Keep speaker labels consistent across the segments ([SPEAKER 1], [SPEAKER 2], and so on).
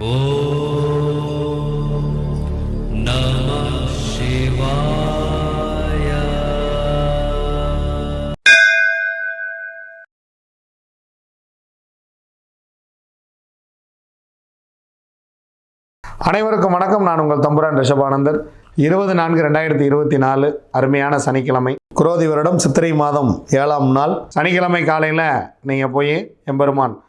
[SPEAKER 1] அனைவருக்கும் வணக்கம். நான் உங்கள் தம்புரான் ரிஷபானந்தர் இருபது நான்கு ரெண்டாயிரத்தி இருபத்தி நாலு அருமையான சனிக்கிழமை. குரோதி வருடம் சித்திரை மாதம் ஏழாம் நாள். சனிக்கிழமை காலையில் நீங்கள் போய் எம்பெருமான்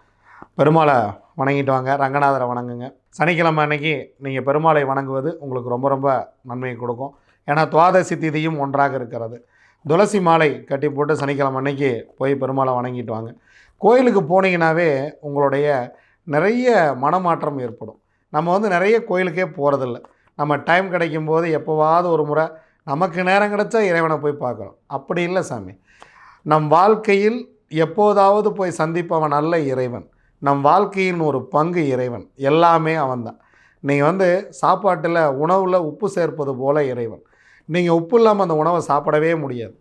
[SPEAKER 1] பெருமாளை வணங்கிட்டு வாங்க. ரங்கநாதரை வணங்குங்க. சனிக்கிழமை அன்னைக்கு நீங்கள் பெருமாளை வணங்குவது உங்களுக்கு ரொம்ப ரொம்ப நன்மையை கொடுக்கும். ஏன்னா துவாதசி திதியும் ஒன்றாக இருக்கிறது. துளசி மாலை கட்டி போட்டு சனிக்கிழமை அன்னைக்கு போய் பெருமாளை வணங்கிட்டு வாங்க. கோயிலுக்கு போனீங்கன்னாவே உங்களுடைய நிறைய மனமாற்றம் ஏற்படும். நம்ம வந்து நிறைய கோயிலுக்கே போகிறதில்ல நம்ம டைம் கிடைக்கும் போது எப்போவாவது ஒரு முறை நமக்கு நேரம் கிடைச்சா இறைவனை போய் பார்க்குறோம். அப்படி இல்லை சாமி. நம் வாழ்க்கையில் எப்போதாவது போய் சந்திப்பவன் அல்ல இறைவன். நம் வாழ்க்கையின் ஒரு பங்கு இறைவன். எல்லாமே அவன்தான். நீங்கள் வந்து சாப்பாட்டில் உணவில் உப்பு சேர்ப்பது போல இறைவன். நீங்கள் உப்பு இல்லாமல் அந்த உணவை சாப்பிடவே முடியாது.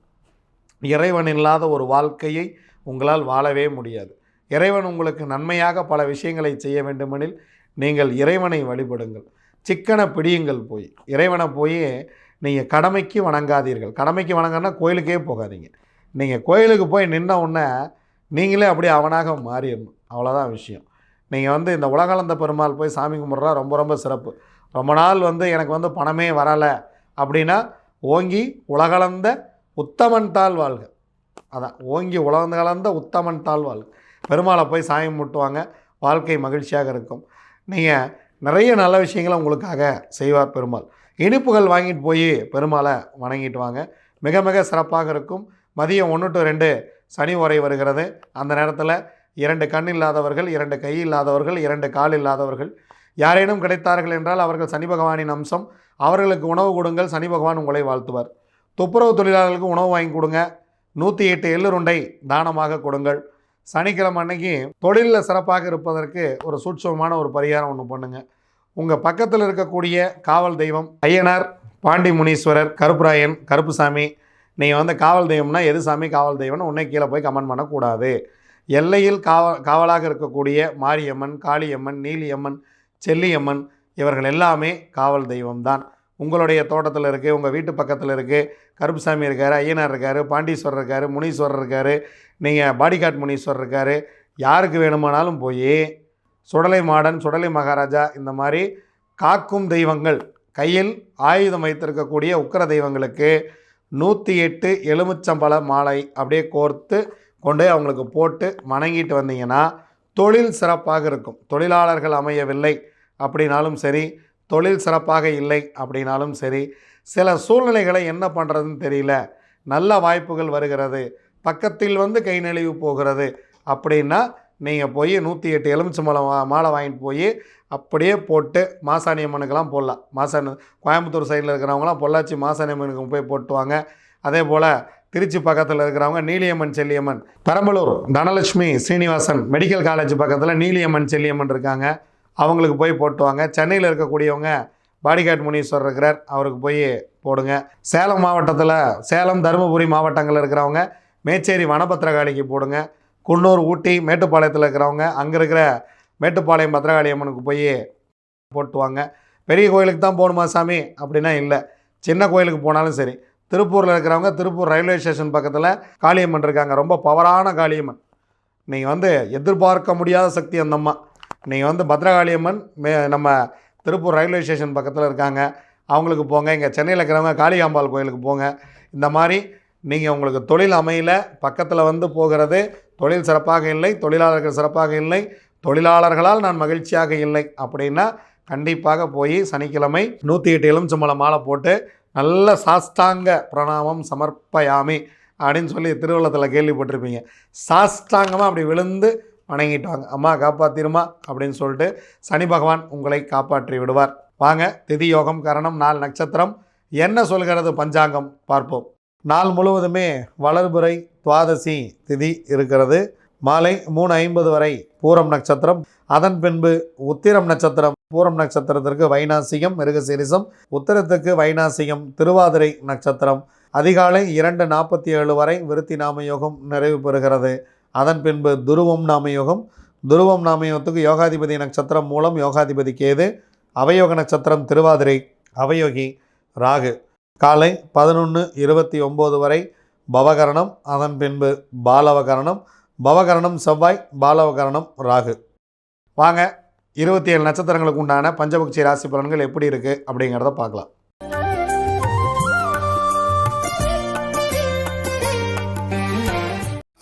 [SPEAKER 1] இறைவன் இல்லாத ஒரு வாழ்க்கையை உங்களால் வாழவே முடியாது. இறைவன் உங்களுக்கு நன்மையாக பல விஷயங்களை செய்ய வேண்டுமெனில் நீங்கள் இறைவனை வழிபடுங்கள். சிக்கனை பிடியுங்கள் போய். இறைவனை போய் நீங்கள் கடமைக்கு வணங்காதீர்கள். கடமைக்கு வணங்கன்னா கோயிலுக்கே போகாதீங்க. நீங்கள் கோயிலுக்கு போய் நின்ன உடனே நீங்களே அப்படியே அவனாக மாறிடணும். அவ்வளோதான் விஷயம். நீங்கள் வந்து இந்த உலகளந்த பெருமாள் போய் சாமி கும்பிட்றா ரொம்ப ரொம்ப சிறப்பு. ரொம்ப நாள் வந்து எனக்கு வந்து பணமே வரலை அப்படின்னா ஓங்கி உலகளந்த உத்தமன் தாள் வாழ்க. அதான் ஓங்கி உலகந்த கலந்த உத்தமன் தாள் வாழ்க. பெருமாளை போய் சாமி முட்டுவாங்க வாழ்க்கை மகிழ்ச்சியாக இருக்கும். நீங்கள் நிறைய நல்ல விஷயங்களை உங்களுக்காக செய்வார் பெருமாள். இனிப்புகள் வாங்கிட்டு போய் பெருமாளை வணங்கிட்டு வாங்க. மிக மிக சிறப்பாக இருக்கும். மதியம் ஒன்று டு ரெண்டு சனி உரை வருகிறது. அந்த நேரத்தில் இரண்டு கண் இல்லாதவர்கள் இரண்டு கை இல்லாதவர்கள் இரண்டு கால் இல்லாதவர்கள். யாரேனும் கிடைத்தார்கள் என்றால் அவர்கள் சனி பகவானின் அம்சம். அவர்களுக்கு உணவு கொடுங்கள் சனி பகவான் உங்களை வாழ்த்துவார். துப்புரவு தொழிலாளர்களுக்கு உணவு வாங்கி கொடுங்க. நூற்றி எட்டு எள்ளுருண்டை தானமாக கொடுங்கள். சனிக்கிழமை அன்னைக்கு தொழிலில் சிறப்பாக இருப்பதற்கு ஒரு சூட்சமான ஒரு பரிகாரம் ஒன்று பண்ணுங்கள் உங்கள் பக்கத்தில் இருக்கக்கூடிய காவல் தெய்வம் ஐயனார் பாண்டி முனீஸ்வரர் கருப்புராயன் கருப்புசாமி நீங்கள் வந்து காவல் தெய்வம்னா எது சாமி? காவல் தெய்வம்னு உன்னை கீழே போய் கமெண்ட் பண்ணக்கூடாது. எல்லையில் காவ காவலாக இருக்கக்கூடிய மாரியம்மன் காளியம்மன் நீலியம்மன் செல்லியம்மன் இவர்கள் எல்லாமே காவல் தெய்வம்தான். உங்களுடைய தோட்டத்தில் இருக்குது உங்கள் வீட்டு பக்கத்தில் இருக்குது கருப்புசாமி இருக்கார் ஐயனார் இருக்கார் பாண்டீஸ்வரர் இருக்கார் முனீஸ்வரர் இருக்கார் நீங்கள் பாடிகாட் முனீஸ்வரர் இருக்கார் யாருக்கு வேணுமானாலும் போய் சுடலை மாடன் சுடலை மகாராஜா இந்த மாதிரி காக்கும் தெய்வங்கள் கையில் ஆயுதம் வைத்திருக்கக்கூடிய உக்கிர தெய்வங்களுக்கு நூற்றி எட்டு எலுமிச்சம்பழ மாலை அப்படியே கோர்த்து கொண்டு அவங்களுக்கு போட்டு வணங்கிட்டு வந்தீங்கன்னா தொழில் சிறப்பாக இருக்கும். தொழிலாளர்கள் அமையவில்லை அப்படின்னாலும் சரி தொழில் சிறப்பாக இல்லை அப்படின்னாலும் சரி சில சூழ்நிலைகளை என்ன பண்ணுறதுன்னு தெரியல. நல்ல வாய்ப்புகள் வருகிறது. பக்கத்தில் வந்து கை நெளிவு போகிறது அப்படின்னா நீங்கள் போய் நூற்றி எட்டு எலுமிச்சம்பழம் மலை மாலை வாங்கிட்டு போய் அப்படியே போட்டு மாசாணி அம்மனுக்கெல்லாம் போடலாம். மாசாணி கோயம்புத்தூர் சைடில் இருக்கிறவங்களாம் பொள்ளாச்சி மாசாணி அம்மனுக்கு போய் போட்டுவாங்க. அதே போல் திருச்சி பக்கத்தில் இருக்கிறவங்க நீலியம்மன் செல்லியம்மன். பெரம்பலூர் தனலட்சுமி ஸ்ரீனிவாசன் மெடிக்கல் காலேஜ் பக்கத்தில் நீலியம்மன் செல்லியம்மன் இருக்காங்க. அவங்களுக்கு போய் போட்டுவாங்க சென்னையில் இருக்கக்கூடியவங்க பாடிகாட் முனீஸ்வரர் இருக்கிறார். அவருக்கு போய் போடுங்க. சேலம் மாவட்டத்தில் சேலம் தருமபுரி மாவட்டங்களில் இருக்கிறவங்க மேச்சேரி வனபத்திரகாளிக்கு போடுங்க. குன்னூர் ஊட்டி மேட்டுப்பாளையத்தில் இருக்கிறவங்க அங்கே இருக்கிற மேட்டுப்பாளையம் பத்திரகாளி அம்மனுக்கு போய் போட்டுவாங்க பெரிய கோயிலுக்கு தான் போகணுமா சாமி? அப்படின்னா இல்லை. சின்ன கோயிலுக்கு போனாலும் சரி. திருப்பூரில் இருக்கிறவங்க திருப்பூர் ரயில்வே ஸ்டேஷன் பக்கத்தில் காளியம்மன் இருக்காங்க. ரொம்ப பவரான காளியம்மன். நீங்கள் வந்து எதிர்பார்க்க முடியாத சக்தி அந்த அம்மா. நீங்கள் வந்து பத்ரகாளியம்மன் மே நம்ம திருப்பூர் ரயில்வே ஸ்டேஷன் பக்கத்தில் இருக்காங்க. அவங்களுக்கு போங்க. இங்கே சென்னையில் இருக்கிறவங்க காளிகாம்பாள் கோயிலுக்கு போங்க. இந்த மாதிரி நீங்கள் உங்களுக்கு தொழில் அமையல. பக்கத்தில் வந்து போகிறது தொழில் சிறப்பாக இல்லை. தொழிலாளர்கள் சிறப்பாக இல்லை. தொழிலாளர்களால் நான் மகிழ்ச்சியாக இல்லை. அப்படின்னா கண்டிப்பாக போய் சனிக்கிழமை நூற்றி எட்டு எலுமிச்சம்பழம் மாலை போட்டு நல்ல சாஸ்தாங்க பிரணாமம் சமர்ப்பயாமி அப்படின்னு சொல்லி திருவள்ளத்தில் கேள்விப்பட்டிருப்பீங்க. சாஸ்தாங்கமாக அப்படி விழுந்து வணங்கிட்டு வாங்க அம்மா காப்பாத்திருமா அப்படின்னு சொல்லிட்டு சனி பகவான் உங்களை காப்பாற்றி விடுவார். வாங்க திதி யோகம் கரணம் நாலு நட்சத்திரம். என்ன சொல்கிறது பஞ்சாங்கம் பார்ப்போம். நாள் முழுவதுமே வளர்புரை துவாதசி திதி இருக்கிறது. மாலை மூணு ஐம்பது வரை பூரம் நட்சத்திரம். அதன் பின்பு உத்திரம் நட்சத்திரம். பூரம் நட்சத்திரத்திற்கு வைனாசிகம் மிருகசீரிசம். உத்திரத்துக்கு வைனாசிகம் திருவாதிரை நட்சத்திரம். அதிகாலை இரண்டு நாற்பத்தி ஏழு வரை விருத்தி நாம யோகம் நிறைவு பெறுகிறது. அதன் பின்பு துருவம் நாம யோகம் துருவம் நாமயத்துக்கு யோகாதிபதி நட்சத்திரம் மூலம் யோகாதிபதி கேது. அவயோக நட்சத்திரம் திருவாதிரை அவயோகி ராகு. காலை பதினொன்று இருபத்தி ஒம்பது வரை பவகரணம். அதன் பின்பு பாலவகரணம். பவகரணம் செவ்வாய் பாலவகரணம் ராகு. வாங்க இருபத்தி ஏழு நட்சத்திரங்களுக்கு உண்டான பஞ்சபக்ஷி ராசி பலன்கள் எப்படி இருக்குது அப்படிங்கிறத பார்க்கலாம்.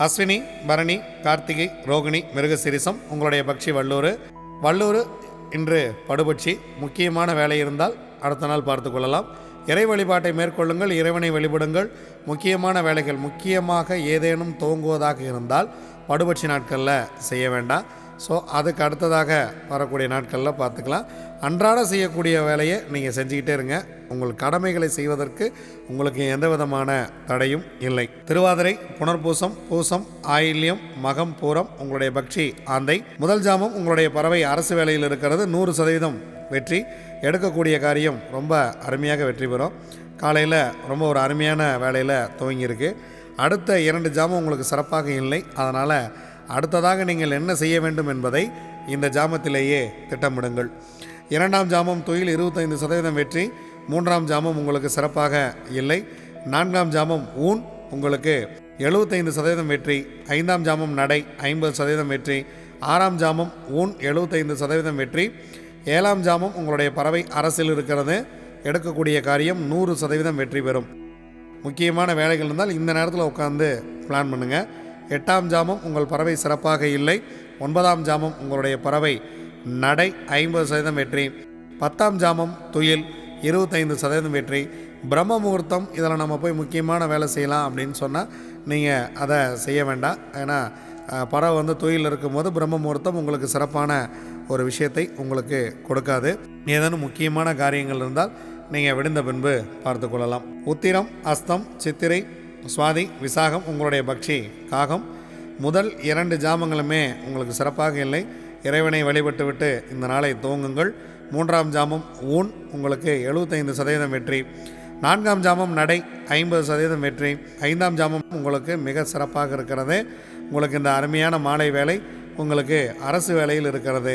[SPEAKER 1] அஸ்வினி பரணி கார்த்திகை ரோகிணி மிருகசிரிசம் உங்களுடைய பக்ஷி வள்ளூர் வள்ளூர் இன்று படுபட்சி முக்கியமான வேலை இருந்தால் அடுத்த நாள் பார்த்து கொள்ளலாம். இறை வழிபாட்டை மேற்கொள்ளுங்கள் இறைவனை வழிபடுங்கள். முக்கியமான வேலைகள் முக்கியமாக ஏதேனும் துவங்குவதாக இருந்தால் படுபட்சி நாட்களில் செய்ய வேண்டாம். ஸோ அதுக்கு அடுத்ததாக வரக்கூடிய நாட்களில் பார்த்துக்கலாம். அன்றாட செய்யக்கூடிய வேலையை நீங்கள் செஞ்சுக்கிட்டே இருங்க. உங்கள் கடமைகளை செய்வதற்கு உங்களுக்கு எந்த விதமான தடையும் இல்லை. திருவாதிரை புனர்பூசம் பூசம் ஆயில்யம் மகம் பூரம் உங்களுடைய பக்ஷி ஆந்தை. முதல் ஜாமம் உங்களுடைய பறவை அரசு வேலையில் இருக்கிறது. நூறு சதவீதம் வெற்றி எடுக்கக்கூடிய காரியம் ரொம்ப அருமையாக வெற்றி பெறும். காலையில் ரொம்ப ஒரு அருமையான வேலையில் துவங்கியிருக்கு. அடுத்த இரண்டு ஜாமம் உங்களுக்கு சிறப்பாக இல்லை. அதனால் அடுத்ததாக நீங்கள் என்ன செய்ய வேண்டும் என்பதை இந்த ஜாமத்திலேயே திட்டமிடுங்கள். இரண்டாம் ஜாமம் தொழில் இருபத்தைந்து சதவீதம் வெற்றி மூன்றாம் ஜாமம் உங்களுக்கு சிறப்பாக இல்லை. நான்காம் ஜாமம் ஊன் உங்களுக்கு எழுபத்தைந்து சதவீதம் வெற்றி ஐந்தாம் ஜாமம் நடை ஐம்பது சதவீதம் வெற்றி ஆறாம் ஜாமம் ஊன் எழுபத்தைந்து சதவீதம் வெற்றி ஏழாம் ஜாமம் உங்களுடைய பறவை அரசில் இருக்கிறது. எடுக்கக்கூடிய காரியம் நூறு சதவீதம் வெற்றி பெறும். முக்கியமான வேலைகள் இருந்தால் இந்த நேரத்தில் உட்காந்து பிளான் பண்ணுங்கள் எட்டாம் ஜாமம் உங்கள் பறவை சிறப்பாக இல்லை. ஒன்பதாம் ஜாமம் உங்களுடைய பறவை நடை ஐம்பது சதவீதம் வெற்றி. பத்தாம் ஜாமம் துயில் இருபத்தைந்து சதவீதம் வெற்றி. பிரம்ம முகூர்த்தம் இதில் நம்ம போய் முக்கியமான வேலை செய்யலாம் அப்படின்னு சொன்னால் நீங்கள் அதை செய்ய வேண்டாம். ஏன்னா பறவை வந்து துயில் இருக்கும்போது பிரம்ம முகூர்த்தம் உங்களுக்கு சிறப்பான ஒரு விஷயத்தை உங்களுக்கு கொடுக்காது. ஏதேனும் முக்கியமான காரியங்கள் இருந்தால் நீங்கள் விடுந்த பின்பு பார்த்து கொள்ளலாம். உத்திரம் அஸ்தம் சித்திரை சுவாதி விசாகம் உங்களுடைய பக்ஷி காகம். முதல் இரண்டு ஜாமங்களுமே உங்களுக்கு சிறப்பாக இல்லை. இறைவனை வழிபட்டு விட்டு இந்த நாளை துவங்குங்கள். மூன்றாம் ஜாமம் ஊன் உங்களுக்கு எழுபத்தைந்து சதவீதம் வெற்றி. நான்காம் ஜாமம் நடை ஐம்பது சதவீதம் வெற்றி. ஐந்தாம் ஜாமம் உங்களுக்கு மிக சிறப்பாக இருக்கிறது. உங்களுக்கு இந்த அருமையான மாலை வேலை உங்களுக்கு அரசு வேலையில் இருக்கிறது.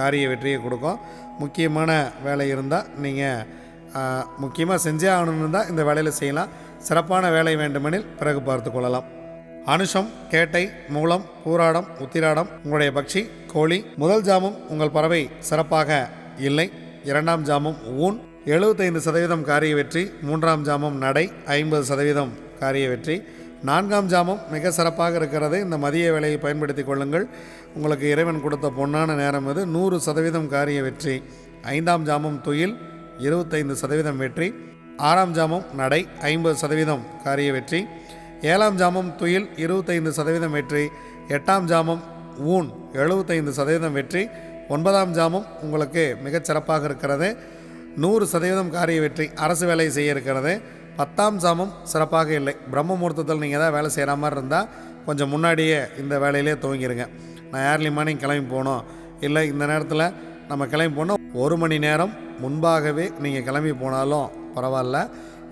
[SPEAKER 1] காரிய வெற்றியை கொடுக்கும். முக்கியமான வேலை இருந்தால் நீங்கள் முக்கியமாக செஞ்சே ஆகணும்னு இருந்தால் இந்த வேலையில் செய்யலாம். சிறப்பான வேலை வேண்டுமெனில் பிறகு பார்த்து கொள்ளலாம். அனுஷம் கேட்டை மூலம் பூராடம் உத்திராடம் உங்களுடைய பக்ஷி கோழி முதல் ஜாமும் உங்கள் பறவை சிறப்பாக இல்லை. இரண்டாம் ஜாமும் ஊன். எழுபத்தைந்து சதவீதம் காரிய வெற்றி மூன்றாம் ஜாமம் நடை ஐம்பது சதவீதம் காரிய வெற்றி. நான்காம் ஜாமம் மிக சிறப்பாக இருக்கிறது. இந்த மதிய வேலையை பயன்படுத்தி கொள்ளுங்கள். உங்களுக்கு இறைவன் கொடுத்த பொன்னான நேரம் அது நூறு சதவீதம் காரிய வெற்றி. ஐந்தாம் ஜாமம் துயில் இருபத்தைந்து சதவீதம் வெற்றி. ஆறாம் ஜாமம் நடை ஐம்பது சதவீதம் காரிய வெற்றி. ஏழாம் ஜாமம் துயில் இருபத்தைந்து சதவீதம் வெற்றி. எட்டாம் ஜாமம் ஊன் எழுபத்தைந்து சதவீதம் வெற்றி. ஒன்பதாம் ஜாமம் உங்களுக்கு மிகச்சிறப்பாக இருக்கிறது. நூறு சதவீதம் காரிய வெற்றி அரசு வேலை செய்ய இருக்கிறது. பத்தாம் ஜாமம் சிறப்பாக இல்லை. பிரம்ம முகூர்த்தத்தில் நீங்கள் ஏதாவது வேலை செய்கிற மாதிரி இருந்தால் கொஞ்சம் முன்னாடியே இந்த வேலையிலே துவங்கிருங்க. நான் ஏர்லி மார்னிங் கிளம்பி போகணும் இல்லை இந்த நேரத்தில் நம்ம கிளம்பி போனோம். ஒரு மணி நேரம் முன்பாகவே நீங்கள் கிளம்பி போனாலும் பரவாயில்ல.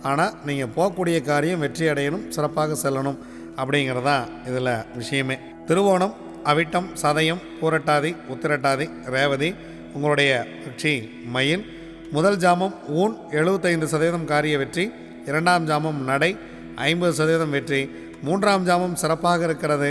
[SPEAKER 1] ஆனால் நீங்கள் போகக்கூடிய காரியம் வெற்றி அடையணும் சிறப்பாக செல்லணும் அப்படிங்கிறதான் இதில் விஷயமே. திருவோணம் அவிட்டம் சதயம் பூரட்டாதி உத்திரட்டாதி ரேவதி உங்களுடைய வெற்றி மயில். முதல் ஜாமம் ஊன் எழுபத்தைந்து சதவீதம் காரிய வெற்றி. இரண்டாம் ஜாமம் நடை ஐம்பது சதவீதம் வெற்றி. மூன்றாம் ஜாமம் சிறப்பாக இருக்கிறது.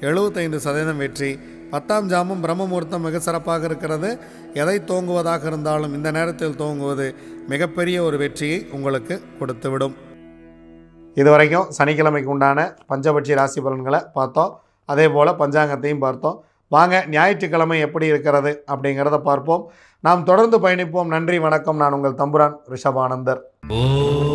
[SPEAKER 1] எழுபத்தைந்து சதவீதம் வெற்றி. பத்தாம் ஜாமம் பிரம்ம முகூர்த்தம் மிக சிறப்பாக இருக்கிறது. எதை தோங்குவதாக இருந்தாலும் இந்த நேரத்தில் தோங்குவது மிகப்பெரிய ஒரு வெற்றியை உங்களுக்கு கொடுத்துவிடும். இதுவரைக்கும் சனிக்கிழமைக்கு உண்டான பஞ்சபட்சி ராசி பலன்களை பார்த்தோம். அதே போல் பஞ்சாங்கத்தையும் பார்த்தோம். வாங்க ஞாயிற்றுக்கிழமை எப்படி இருக்கிறது அப்படிங்கிறத பார்ப்போம். நாம் தொடர்ந்து பயணிப்போம். நன்றி வணக்கம். நான் உங்கள் தம்புரான் ரிஷபானந்தர்.
[SPEAKER 2] ஓம்